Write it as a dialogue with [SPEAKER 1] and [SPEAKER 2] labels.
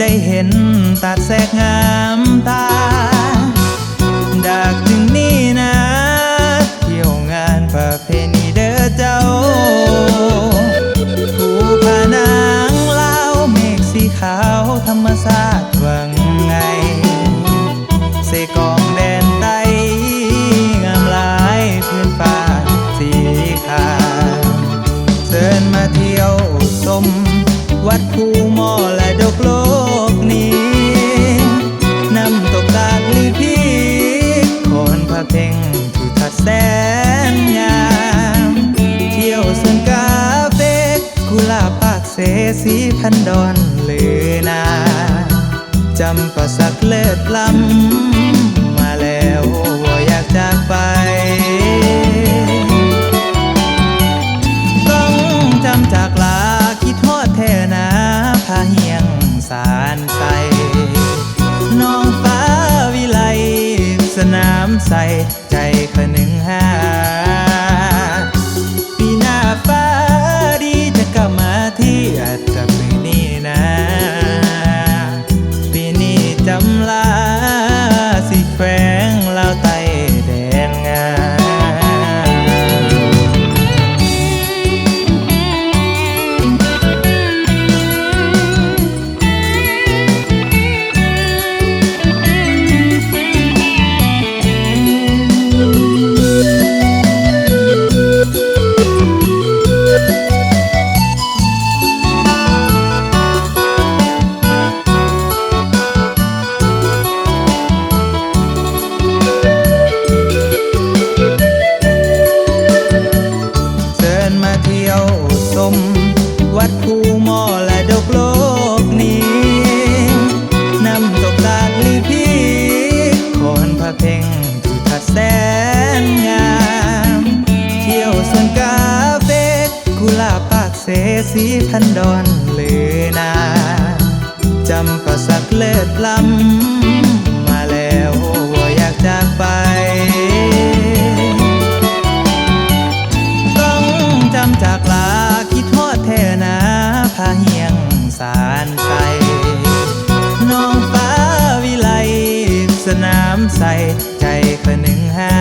[SPEAKER 1] ได้เห็นตัดแสกงามตา เสสีพันดอนลือนาจำประสักเลิศล้ำมาแล้วว่าอยากจากไป ต้องจำจากลาคิดทอดแท่นาพาเฮียงสารใสน้องฟ้าวิไลสนามใสใจขนึงหา สีพันดอนลือนาจำก็สักเลิดล้ำมาแล้วว่าอยากจากไป ต้องจำจากลาคิดทอดแท่นาพาเฮียงสารใสน้องฟ้าวิไลสนามใสใจคนหนึ่งห้า